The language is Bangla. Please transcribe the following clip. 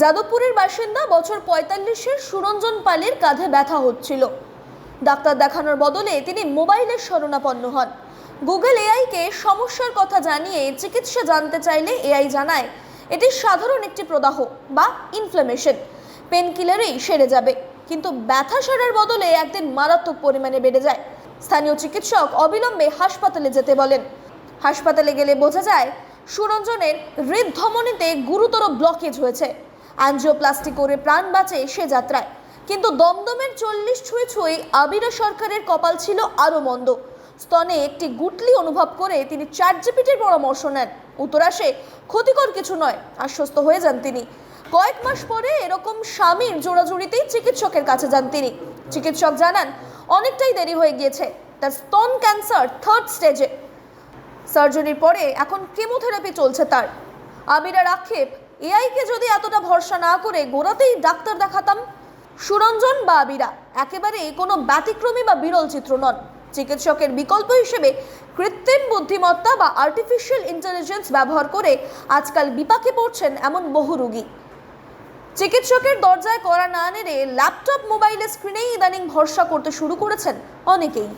যাদবপুরের বাসিন্দা বছর পঁয়তাল্লিশের সুরঞ্জন পালের কাঁধে ব্যথা হচ্ছিল। ডাক্তার দেখানোর বদলে তিনি মোবাইলের শরণাপন্ন হন। গুগল এআইকে সমস্যার কথা জানিয়ে চিকিৎসা জানতে চাইলে এআই জানায়, এটি সাধারণ একটি প্রদাহ বা ইনফ্লামেশন পেনকিলারেই সেরে যাবে, কিন্তু ব্যথা সারার বদলে একদিন মারাত্মক পরিমাণে বেড়ে যায়। স্থানীয় চিকিৎসক অবিলম্বে হাসপাতালে যেতে বলেন। হাসপাতালে গেলে বোঝা যায়, সুরঞ্জনের হৃদ হৃদধমনীতে গুরুতর ব্লকেজ হয়েছে। অ্যাঞ্জিওপ্লাস্টি করে প্রাণ বাঁচে সে যাত্রায়। কিন্তু দমদমের চল্লিশ ছুঁয়ে ছুঁয়ে আবিরা সরকারের কপাল ছিল আরও মন্দ। স্তনে একটি গুটলি অনুভব করে তিনি চার জিপিটির পরামর্শ নেন। উত্তর আসে, ক্ষতিকর কিছু নয় আশ্বস্ত হয়ে যান তিনি। কয়েক মাস পরে এরকম স্বামীর জোড়াজুড়িতেই চিকিৎসকের কাছে যান তিনি। চিকিৎসক জানান, অনেকটাই দেরি হয়ে গিয়েছে, তার স্তন ক্যান্সার থার্ড স্টেজে। সার্জারির পরে এখন কেমোথেরাপি চলছে তার। আবিরার আক্ষেপ এআইকে যদি এতটা ভরসা না করে গোড়াতেই ডাক্তার দেখাতাম। সুরঞ্জন বা আবিরা একেবারে কোনো ব্যতিক্রমী বা বিরল চিত্র নন। চিকিৎসকের বিকল্প হিসেবে কৃত্রিম বুদ্ধিমত্তা বা আর্টিফিশিয়াল ইন্টেলিজেন্স ব্যবহার করে আজকাল বিপাকে পড়ছেন এমন বহু রোগী। চিকিৎসকের দরজায় করা না নেড়ে ল্যাপটপ মোবাইলের স্ক্রিনেই ইদানিং ভরসা করতে শুরু করেছেন অনেকেই।